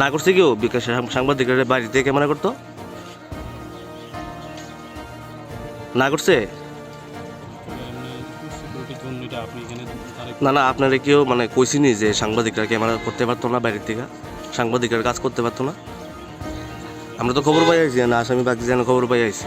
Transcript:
না করছে কেউ? বিকাশ সাংবাদিকের বাড়িতে ক্যামেরা করতো? না করছে? না না, আপনারা কেউ মানে কইছিনি যে সাংবাদিকরা ক্যামেরা করতে পারতো না বাইরের থেকে? সাংবাদিকের কাজ করতে পারতো না? আমরা তো খবর পাই আছি না, আসামি বাকি যেন খবর পাই আছি